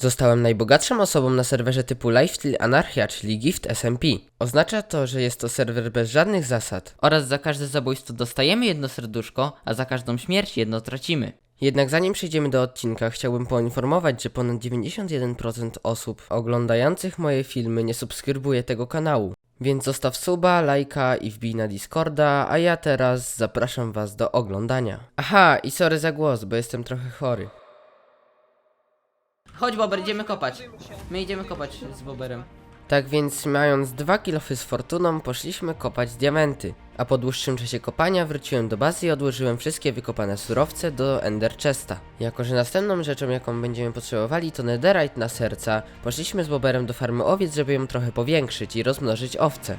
Zostałem najbogatszą osobą na serwerze typu Lifesteal Anarchia, czyli Gift SMP. Oznacza to, że jest to serwer bez żadnych zasad. Oraz za każde zabójstwo dostajemy jedno serduszko, a za każdą śmierć jedno tracimy. Jednak zanim przejdziemy do odcinka, chciałbym poinformować, że ponad 91% osób oglądających moje filmy nie subskrybuje tego kanału. Więc zostaw suba, lajka i wbij na Discorda, a ja teraz zapraszam was do oglądania. Aha, i sorry za głos, bo jestem trochę chory. Chodź Bober, idziemy kopać. My idziemy kopać z Boberem. Tak więc mając dwa kilofy z fortuną, poszliśmy kopać diamenty. A po dłuższym czasie kopania wróciłem do bazy i odłożyłem wszystkie wykopane surowce do Ender Chesta. Jako, że następną rzeczą jaką będziemy potrzebowali to netherite na serca, poszliśmy z Boberem do farmy owiec, żeby ją trochę powiększyć i rozmnożyć owce.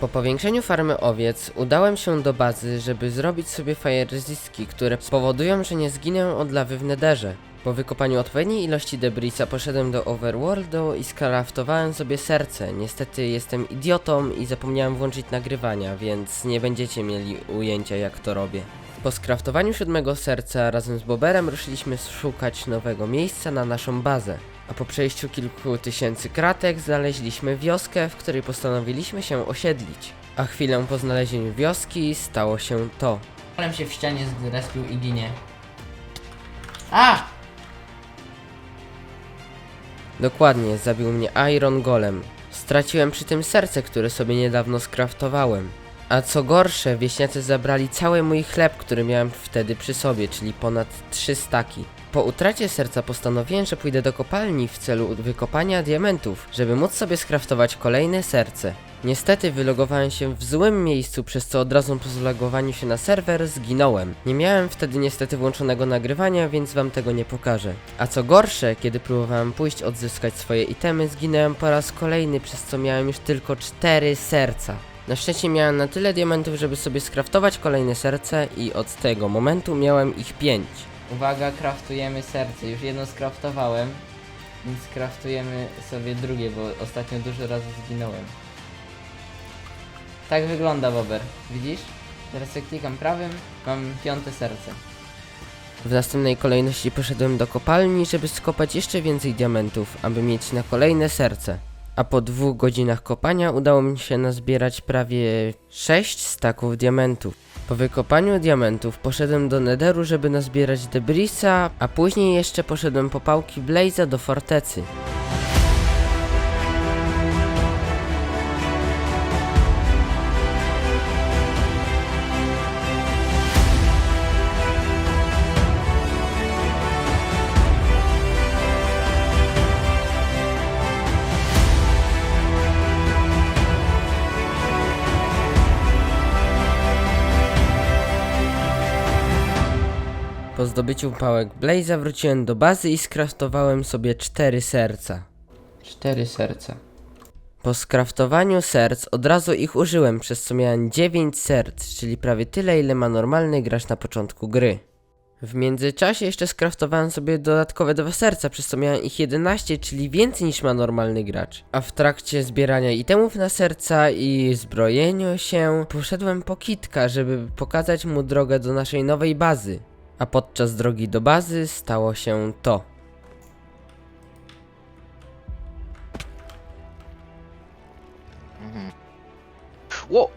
Po powiększeniu farmy owiec udałem się do bazy, żeby zrobić sobie fire które spowodują, że nie zginę od lawy w nederze. Po wykopaniu odpowiedniej ilości debrisa poszedłem do Overworldu i skraftowałem sobie serce. Niestety jestem idiotą i zapomniałem włączyć nagrywania, więc nie będziecie mieli ujęcia jak to robię. Po skraftowaniu siódmego serca razem z Boberem ruszyliśmy szukać nowego miejsca na naszą bazę. A po przejściu kilku tysięcy kratek znaleźliśmy wioskę, w której postanowiliśmy się osiedlić. A chwilę po znalezieniu wioski stało się to. Polem się w ścianie zrespił i ginie. A! Dokładnie, zabił mnie Iron Golem. Straciłem przy tym serce, które sobie niedawno skraftowałem. A co gorsze, wieśniacy zabrali cały mój chleb, który miałem wtedy przy sobie, czyli ponad 3 staki. Po utracie serca postanowiłem, że pójdę do kopalni w celu wykopania diamentów, żeby móc sobie skraftować kolejne serce. Niestety wylogowałem się w złym miejscu, przez co od razu po zlogowaniu się na serwer zginąłem. Nie miałem wtedy niestety włączonego nagrywania, więc wam tego nie pokażę. A co gorsze, kiedy próbowałem pójść odzyskać swoje itemy, zginąłem po raz kolejny, przez co miałem już tylko 4 serca. Na szczęście miałem na tyle diamentów, żeby sobie skraftować kolejne serce i od tego momentu miałem ich 5. Uwaga, kraftujemy serce. Już jedno skraftowałem, więc kraftujemy sobie drugie, bo ostatnio dużo razy zginąłem. Tak wygląda Bober. Widzisz? Teraz jak klikam prawym, mam piąte serce. W następnej kolejności poszedłem do kopalni, żeby skopać jeszcze więcej diamentów, aby mieć na kolejne serce. A po dwóch godzinach kopania udało mi się nazbierać prawie 6 staków diamentów. Po wykopaniu diamentów poszedłem do Netheru, żeby nazbierać debrisa, a później jeszcze poszedłem po pałki Blaze'a do fortecy. Po zdobyciu pałek Blaze'a wróciłem do bazy i skraftowałem sobie 4 serca. Cztery serca. Po skraftowaniu serc od razu ich użyłem, przez co miałem 9 serc, czyli prawie tyle ile ma normalny gracz na początku gry. W międzyczasie jeszcze skraftowałem sobie dodatkowe dwa serca, przez co miałem ich 11, czyli więcej niż ma normalny gracz. A w trakcie zbierania itemów na serca i zbrojeniu się, poszedłem po Kitka, żeby pokazać mu drogę do naszej nowej bazy. A podczas drogi do bazy stało się to. Ło!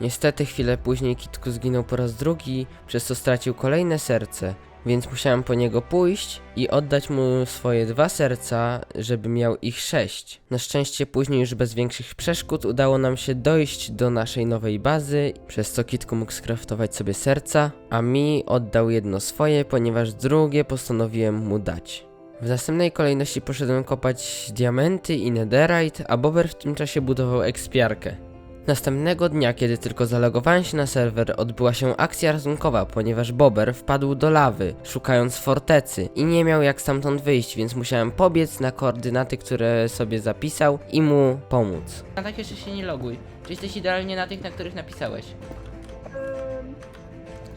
Niestety chwilę później Kitku zginął po raz drugi, przez co stracił kolejne serce, więc musiałem po niego pójść i oddać mu swoje dwa serca, żeby miał ich sześć. Na szczęście później już bez większych przeszkód udało nam się dojść do naszej nowej bazy, przez co Kitku mógł skraftować sobie serca, a mi oddał jedno swoje, ponieważ drugie postanowiłem mu dać. W następnej kolejności poszedłem kopać diamenty i netherite, a Bober w tym czasie budował ekspiarkę. Następnego dnia, kiedy tylko zalogowałem się na serwer, odbyła się akcja ratunkowa, ponieważ Bober wpadł do lawy, szukając fortecy i nie miał jak stamtąd wyjść, więc musiałem pobiec na koordynaty, które sobie zapisał i mu pomóc. Na tak jeszcze się nie loguj. Czy jesteś idealnie na tych, na których napisałeś?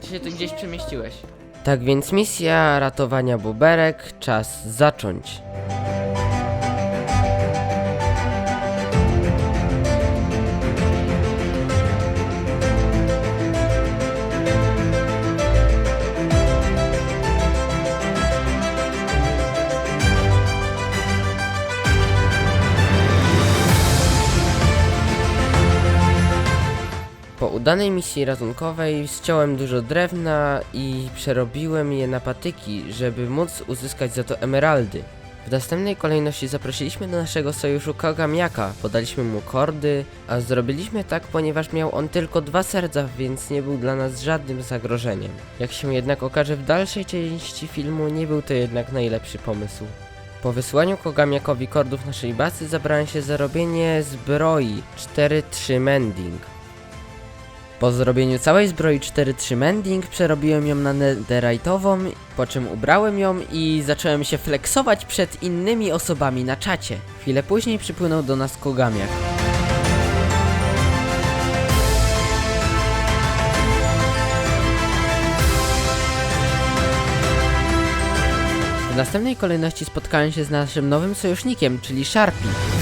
Czy się tu gdzieś przemieściłeś? Tak więc misja ratowania Boberek, czas zacząć. Udanej misji ratunkowej ściąłem dużo drewna i przerobiłem je na patyki, żeby móc uzyskać za to emeraldy. W następnej kolejności zaprosiliśmy do naszego sojuszu Kagamiaka, podaliśmy mu kordy, a zrobiliśmy tak, ponieważ miał on tylko dwa serca, więc nie był dla nas żadnym zagrożeniem. Jak się jednak okaże w dalszej części filmu, nie był to jednak najlepszy pomysł. Po wysłaniu Kogamiakowi kordów naszej bazy zabrałem się za robienie zbroi 4-3 Mending. Po zrobieniu całej zbroi 4-3 Mending przerobiłem ją na netherite'ową, po czym ubrałem ją i zacząłem się flexować przed innymi osobami na czacie. Chwilę później przypłynął do nas Kogamiak. W następnej kolejności spotkałem się z naszym nowym sojusznikiem, czyli Sharpie.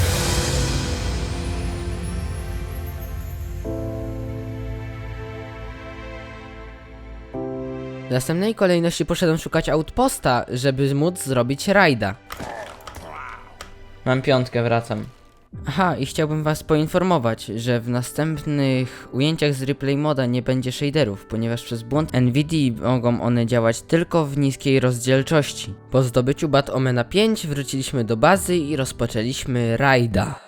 W następnej kolejności poszedłem szukać outposta, żeby móc zrobić rajda. Mam piątkę, wracam. Aha, i chciałbym was poinformować, że w następnych ujęciach z replay moda nie będzie shaderów, ponieważ przez błąd NVIDIA mogą one działać tylko w niskiej rozdzielczości. Po zdobyciu Bat Omena 5 wróciliśmy do bazy i rozpoczęliśmy rajda.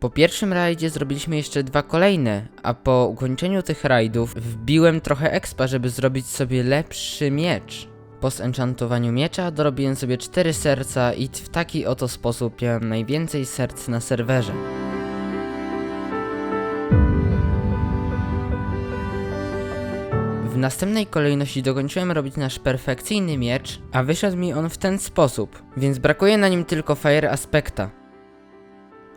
Po pierwszym rajdzie zrobiliśmy jeszcze dwa kolejne, a po ukończeniu tych rajdów wbiłem trochę expa, żeby zrobić sobie lepszy miecz. Po zenchantowaniu miecza dorobiłem sobie cztery serca i w taki oto sposób miałem najwięcej serc na serwerze. W następnej kolejności dokończyłem robić nasz perfekcyjny miecz, a wyszedł mi on w ten sposób, więc brakuje na nim tylko Fire Aspecta.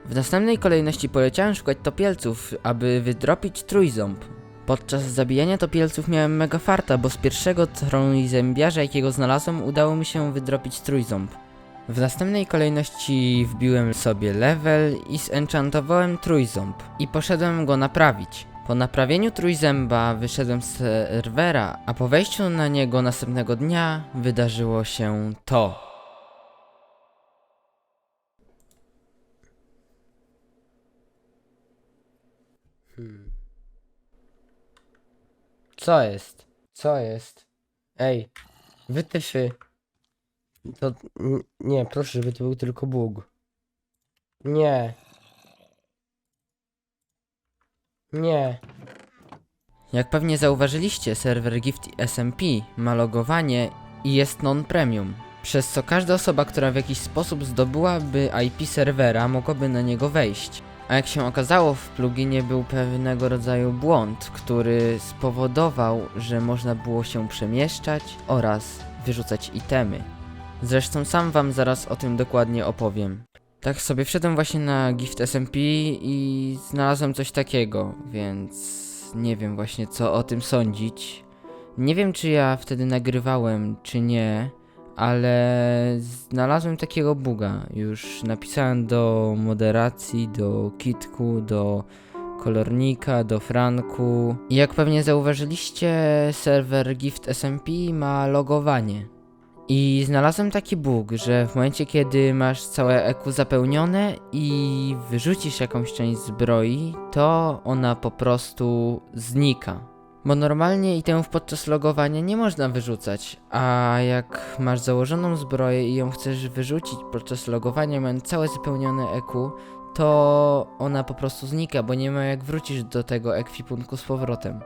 W następnej kolejności poleciałem szukać topielców, aby wydropić trójząb. Podczas zabijania topielców miałem mega farta, bo z pierwszego trójzębiarza jakiego znalazłem udało mi się wydropić trójząb. W następnej kolejności wbiłem sobie level i zenchantowałem trójząb i poszedłem go naprawić. Po naprawieniu trójzęba wyszedłem z serwera, a po wejściu na niego następnego dnia wydarzyło się to. Co jest? Co jest? Ej, wytyfy. To nie, proszę, żeby to był tylko Bóg. Nie. Nie. Jak pewnie zauważyliście, serwer Gift SMP ma logowanie i jest non-premium. Przez co każda osoba, która w jakiś sposób zdobyłaby IP serwera, mogłaby na niego wejść. A jak się okazało, w pluginie był pewnego rodzaju błąd, który spowodował, że można było się przemieszczać oraz wyrzucać itemy. Zresztą sam wam zaraz o tym dokładnie opowiem. Tak sobie wszedłem właśnie na Gift SMP i znalazłem coś takiego, więc nie wiem właśnie co o tym sądzić. Nie wiem czy ja wtedy nagrywałem, czy nie, ale znalazłem takiego buga. Już napisałem do moderacji, do Kitku, do kolornika, do Franku. I jak pewnie zauważyliście, serwer Gift SMP ma logowanie. I znalazłem taki bug, że w momencie kiedy masz całe EQ zapełnione i wyrzucisz jakąś część zbroi, to ona po prostu znika. Bo normalnie itemów podczas logowania nie można wyrzucać, a jak masz założoną zbroję i ją chcesz wyrzucić podczas logowania, mając całe zapełnione EQ, to ona po prostu znika, bo nie ma jak wrócić do tego ekwipunku z powrotem.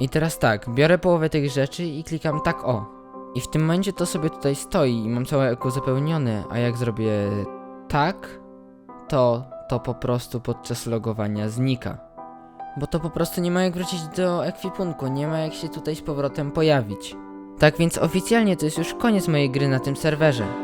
I teraz tak, biorę połowę tych rzeczy i klikam tak o. I w tym momencie to sobie tutaj stoi i mam całe EQ zapełnione, a jak zrobię tak, to to po prostu podczas logowania znika. Bo to po prostu nie ma jak wrócić do ekwipunku, nie ma jak się tutaj z powrotem pojawić. Tak więc oficjalnie to jest już koniec mojej gry na tym serwerze.